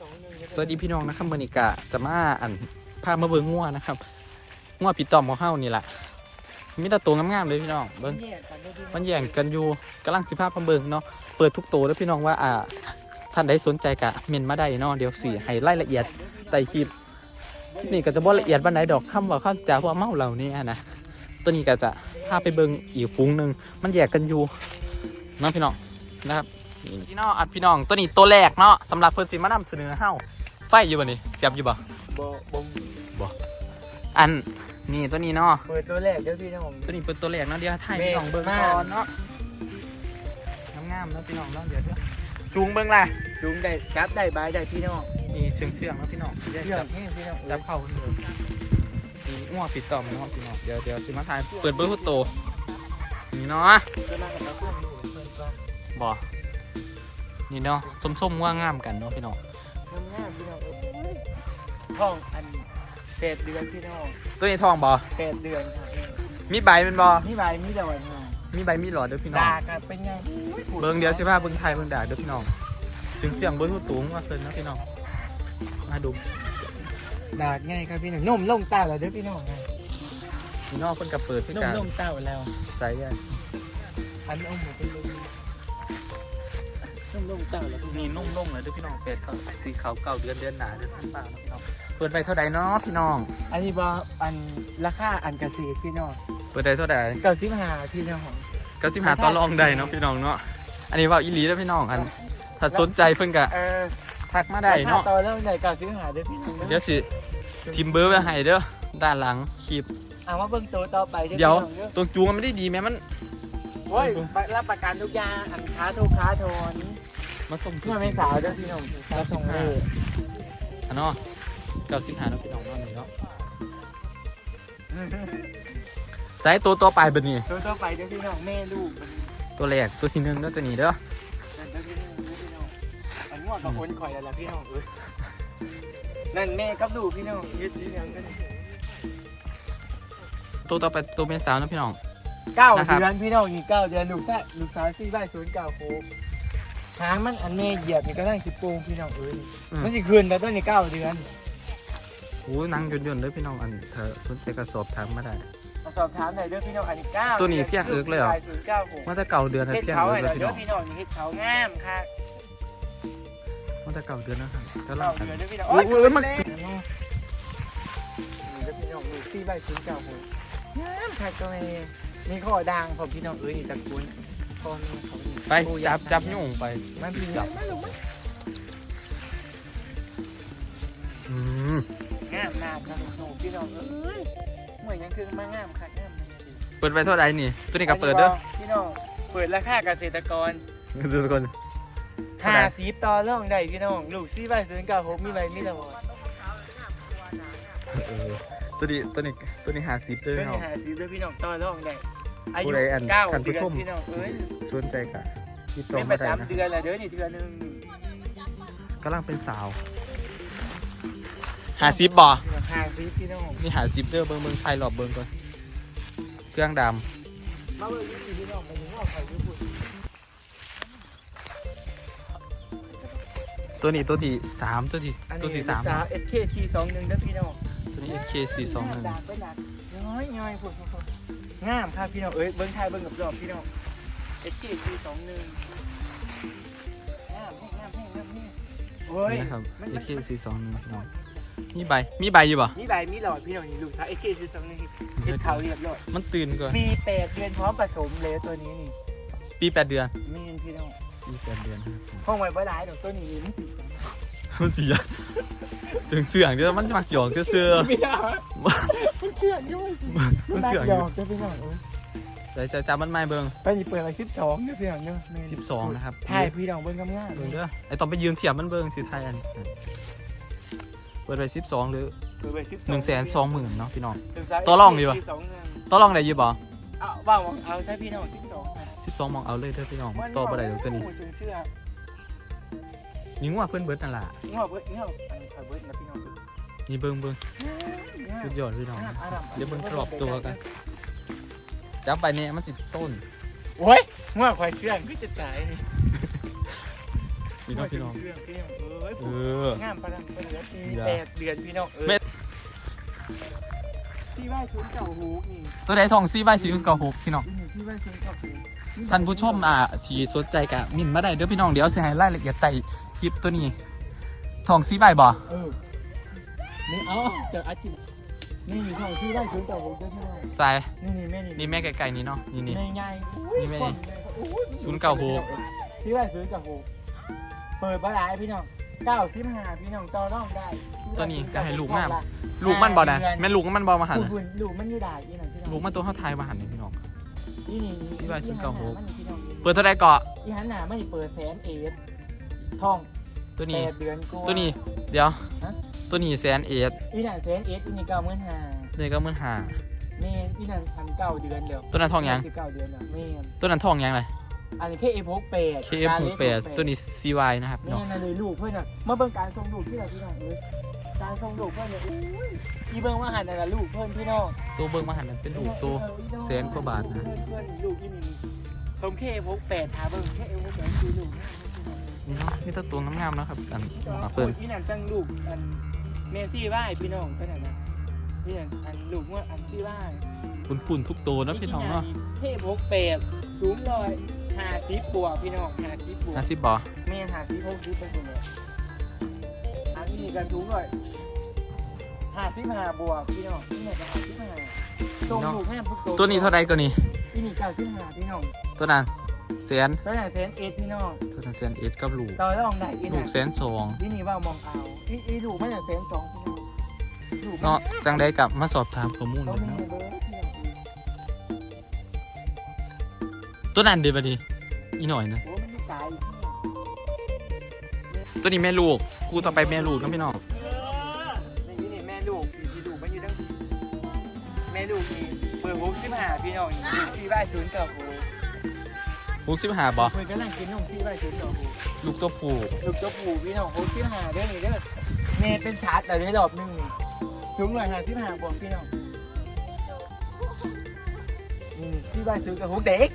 สองหนึ่งสวัสดีพี่น้องนะครับเมอนิกะจะมาอันพามาเบิ้งงัวนะครับงัวปีตอมของเฮานี่แหละมีแต่ตัวงามๆเลยพี่น้องเบิ้งเนี่ยกันด้วยพี่มันแย่งกันอยู่กำลังสิภาพมาเบิ้งเนาะเปิดทุกตัวแล้วพี่น้องว่าอ่า ท่านใดสนใจกะเมนมาได้เนาะเดี๋ยวสี่ให้รายละเอียดใต้คลิปนี่ก็จะบ่ละเอียดบันไดดอกคำว่าข้าจาว่าเมาเหล่านี้นะตัวนี้ก็จะพาไปเบิ้งอีกฟุ้งหนึ่งมันแยกกันอยู่เนาะพี่น้องนะครับนี่ พี่น้องอัดพี่น้องตัวนี้ตัวแรกเนาะสำหรับเพิ่นสิมานำเสนอเฮาไฟอยู่บ่นี่เสียบอยู่บ่บ่บ่อันนี่ตัวนี้เนาะเปิดตัวแรกเดี๋ยวพี่น้องตัวนี้เป็นตัวแรกเนาะเดี๋ยวถ่ายแม่พี่น้องเบิ้งมากก่อนเนาะงามๆเนาะพี่น้องเนาะเดี๋ยวเดี๋ยวจูงเบิ้งล่ะจุงได้จับได้บายได้พี่น้องนี่เชื่องเชื่องๆเนาะพี่น้องเชื่อมให้พี่น้องจับเข้าเดิมนี่อ้วปิดต่อมเนาะพี่น้องเดี๋ยวเดี๋ยวสิมาถ่ายเปิดเบอร์พุตโตนี่เนาะจะมากับเราเพื่อ นอยู่เพื่อนก็บ่นี่เนาะส้มๆว่างามกันเนาะพี่น้องทำงานพี่น้องท้องอันแปดเดือนพี่น้องตัวนี้ทองบ่แปดเดือนค่ะมีใบเป็นบ่นี่ใบมีดอกไม้มีใบมีหลอดเด้อพี่น้องดากันเป็นไงเบิ้งเดี๋ยวสิพาเบิ้งไทยเบิ้งดากเด้อพี่น้องเชื่องเชื่องๆเบอร์พุตโตมาเพิ่นเนาะพี่น้องมาดูดาดง่ายครับพี่น้องนุ่มลงเต้าแล้วเด้อพี่น้องพี่น้องเพิ่นก็เปิดพี่นุ่มการลงเต้าแล้วใส่กันอันนี้เอาหมูเป็นลม นุ่มลงเต้าแล้วพี่นี่นุ่มลงเลยเด้วยพี่น้องเป็ดเขาสีขาวเก่าเดือนเดือนหนาเดือนสั้นป่าเนาะพี่น้องเปิดไปเท่าใดเนาะพี่น้อง อันนี้บออันราคาอันเกษตรพี่น้องเปิดได้เท่าใดเก้าสิบห้าพี่น้องก็สิบหาตอนรองได้เนาะพี่น้องเนาะอันนี้ว่าอีหลีแล้วพี่น้องอันถ้าสนใจเพิ่นก็เออทักมาได้เนาะรคต่อเรื่องใดเก้าสิบห้าเด้อพี่น้องเดี๋ยวสิทิมเบอร์ไว้ให้เด้อด้านหลังคลิปเอามาเบิ่งตัวต่อไปเด้อเดี๋ยวพี่น้องเด้อตัวจูงมันไม่ได้ดีแม้มันโอ้ยรับประกันทุกอย่างอันค้าทุกค้าโทน มันส่งเพื่อไม่สาวเด้อพี่น้องสาวส่งเลยอันเนาะเก้าสิบหาเนาะพี่น้องเนาะนี่เนาะใส่ตัวต่อไปเบัดนี้ตัวต่อไปเด้อพี่น้องแม่ลูกตัวแรกตัวที่หนึ่งเด้อตัวนี้เด้อเด้อพี่น้องเด้อพี่น้องอันง่วงกับคนข่อยแล้วล่ะพี่น้องเอ้ยนั่นแม่กับลูกพี่น้องยึดพี่น้องกันตัวต่อไปตัวเป็นสาวเนาะพี่น้องเก้านะครับเดือนพี่น้องนี่เก้าเดือนลูกชายลูกสาวสี่บ้านศูนย์เก้าโคก หางมันอันแม่เหยียบนี่ก็ตั้งสิบโปงพี่น้องเอ้ยอืม มันสิคืนแต่ต้นนี่เก้าเดือนโอ้ยนั่งยนต์ๆเลยพี่น้องอันเธอสนใจกระสอบถามมาได้ มาสอบถามหน่อยเด้อพี่น้องอันนี้เก้าตัวนี้เพียงเอิกเลยเหรอ ศูนย์เก้าหก มันจะเก่าเดือนนะเฮ็ดเพียงเขาเอิให้กเลเรายพี่เด้น้อองพี่น้องนี่เฮ็ดเขางามค่ะมันจะเก่าเดือนนะครับก็ลอเก้างกันเดือนเด้อพี่น้องโอ้ยโอ้ยมันเล็กนี่เด้อพี่น้องมีสี่ใบศูนย์เก้าหกงามค่ะตัวนี้มีข้อดังผมพี่น้องเอ้ยนี่ตระกูลพ่อแม่เขานี่ ไปจับจับยุ่งไปมันพี่จับมันลงมาอืมงามนามนะโอ้พี่น้องเอ้ยเหมือนยังคือมางามค่ะงามมันดีเปิดไปเท่าไหร่นี่ ตัวนี้ก็เปิดเด้อพี่น้องเปิดราคาเกษตรกรทุกคนห้าสีต่อร่องได้พี่น้องลูกซีใบศูนย์เก้าหกมีใบมีตะวันเออตัวนี้ตัวนี้ตัวนี้หาซิปเด้อเพื่อนเนาะหาสีด้วยพี่น้องต่อร่องได้อายุผู้ใดอันเก้าท่านผู้เดือชนมพี่น้องเอ้ยสนใจกะ ติดต่อเป็นปมาระได้นะจำเดือนละเดือนนี่เดือนหนึ่งกำลังเป็นสาวหาซิปบ่หาสีพี่น้องนี่หาซิปเด้อเบิ่งเบิ่งไฟหลอบเบิ่งก่อนเครื่องดมาเบิ่งนี่พี่น้องไปถึงว่าใครญี่ปุ่นำตัวนี้ตัวที่สามตัวที่อันตัวนี้ที่สามสาว SKC สองหนึ่งเด้อพี่น้องตัวนี้ FK421 ดักไปดักน้อยน้อยพุ่นพุ่นงามค่ะพี่น้องเอ้ยเบิ้งไทยเบิ้งกับรอบพี่น้อง SKC สองหนึ่งง นี่นะครับมันมัน FK421 น้องมีใบ มีใบอยู่บ่มีใบมีหลอดพี่น้องนี่ลูกสาว SKC สองหนึ่งเฮ็ดเขาเรียบร้อยมันตื่นก่อนมีแปดเดือนพร้อมผสมเลยตัวนี้นี่ปีแปดเดือนมีนพี่น้องปีแปดเดือนครับห้องไว้บ่หลายดอกตัวนี้มันสิมันสิยากถึงเชื่องเด้อมันมักหยอกเสื้อไม่ได้มันเชื่อยุ่งๆมันเชื่องหอยยู่อกจะพี่น้อง เอ้ยใส่จะจับมันไม่เบิ่งไปนี่เปิดอะไรคิดสองเนี่ยเสียงเนาะแม่น12นะครับถ่ายพี่น้องเบิ้งกำงามเบิ่งเด้อไอ้ตอนไปยืมเทียบมันเบิ่งสิไทยอันเปิดไป12หรือเปิดไป12 1 2 0 0 0 0เนาะพี่น้องศึกษาต่อรองดีวะที่สองเงินต่อรองได้อยู่บ่เอาว่างเอาใช่พี่น้องที่สองค่ะ12มองเอาเลยเด้อพี่น้องต่อบ่ได้ดอกตัวนี้โอ้ยเชื่อยิงว่าเพิ่นเบิดนั่นล่ะเงาเบิดเงาอันเขาเบิดนะพี่น้องนี่เบิ่งเบิ่งสุดยอดพี่น้องเดี๋ยวเบิ่งกรอบตัวกัน จับไปเนี่ยมันสิส้นโอ้ยเงาควายเชื่องก็จะตายนี่พี่น้องพี่น้อง เชื่องพี่น้องเอ้ยอ้ยเอผูองามประดังประเดือนปีอย่า แปดเดือนพี่น้องเอ้เม็ยดที่ว่าชุนเก่าหูนี่ตัวใดทองซีใบสีเก่าหกพี่น้องนี่ที่ว่าชุนเก่าหูท่านผู้ชมอ่าที่สนใจกะมินมาได้เด้อพี่น้องเดี๋ยวสิให้รายละเอียดใต้คลิปตัวนี้ทองซีใบบ่เออนี่เอาเจออาจิ นี่อยู่ทางที่ว่าชุนเก่าหูเด้อพี่น้องใส่นี่นี่แม่นี่นี่แม่ไก่ๆนี่เนาะนี่นี่ในไงนี่แม่นี่ชุนเก่าหูที่ว่าชุนเก่าหูเปิดบ้านหลายพี่น้องเก้าสิบห้าพี่น้องต่อรองได้ตัวนี้ก็ให้ลูกงามลูกมันบ่นะแม่ลูกมันบ่มาหันลูน่ะกลูกมันอยู่ได้พี่น้องพี่น้องลูกมันตัวเท่าไทยมาหันนี่พี่น้อง นี่นี่สิว่าชุนเก่าหูมันนี่พี่น้องเปิดเท่าใดเกาะอีหันหนาไม่เปิดแสนเอ็ดท่องตัวแปนี้ดเดือนกว่าตัวนี้ เดี๋ยว ฮะ ตัวนี้แสนเอ็ดอีหนันแสนเอ็ดอีนี่เก้าหมื่นห้านี่ก็หมื่นห้าเมนอีหนันพันเก้าเดือนเดียวตัวนั้นทองยัง สิบเก้าเดือนเดียวเมนตัวนั้นทองยังเลย อันนี้แค่เอฟหกแปด KF หกแปดตัวนี้ CY นะครับเมพี่น้องนอะไรลูกเพื่อนอะมาเบิ่งการส่งลูกที่เราพี่น้องเลยการส่งลูกเพื่อนเนี่ยอุ้ยอีเบิ่งว่าหันอะไรลูกเพื่อนพี่น้องตัวเบิ้งมาหันนั้นเป็นลูกตัว แสนกว่าบาทนะ เพื่อนเพื่อนลูกอีนี่สมแค่เอฟหกแปดหาเบิ่งแค่เอฟหกแปดคือลูกนี่เนาะนี่ตัวตัวงามๆเนาะครับอันพี่น้องมาเพิ่น อีนั่นตั้งลูกอัน เมซี่ไหว้พี่น้องก็นั่นนะนี่นั่นอันลูกว่าอันซี่ไหว้ปุ่นๆทุกตัวเนาะพี่น้องเนาะเทพกเป็ดสูงลอยหาทิปบัวพี่น้องหาทิปบัวห้าสิบบ่แม่หาทิปพกทิปเป็นคนเลยอันนี้กันสูงเลยหาทิปหาบัวพี่น้องนี่เนี่ยจะหาทิปหาตรงลูกแม่ทุกตัวตัวนี้เท่าไรตัวนี้ที่นี่เก้าทิปหาพี่น้องตัวนั้น แสนตัวไหนเซนเอ็ดพี่น้องตัวนั้นแสนเอ็ดกับลูก ต่อรองได้อีลูน่ะกแสนสองที่นี่ว่ามองเอาอีอีลูกไม่ใช่เซนสองพี่น้องลูกเนาะจังได้กลับมาสอบถามข้อมูลเขาเลยไม่เนาะเบอร์พี่น้องตัวนั้นเดี๋ยวบัดนี้อีหน่อยนะ โอ้มันอยู่ไกลพี่น้องตัวนี้แม่ลูกกูต่อไปแม่ลูกนะพี่น้องนี่นี่แม่ลูกพี่ลูกมันอยู่ตั้งแม่ลูกนี่เปิดฮุกขึ้นมาหาพี่น้องนี่พี่บ้านศูนย์เก่าโหลูกสิบห้าบ่เพิ่นกำลังกินนมพี่บ้านศูนย์เก่าโหลูกตัวผู้ลูกเจ้าปู่พี่น้องฮุกขึ้นมาหาเด้อนี่เด้อแม่เป็นชาร์จแต่ได้รอบหนึงนี่สูงหน่อยหาที่มาหาบอกพี่น้องนี่พี่บ้านศูนย์เก่าโหเด็ก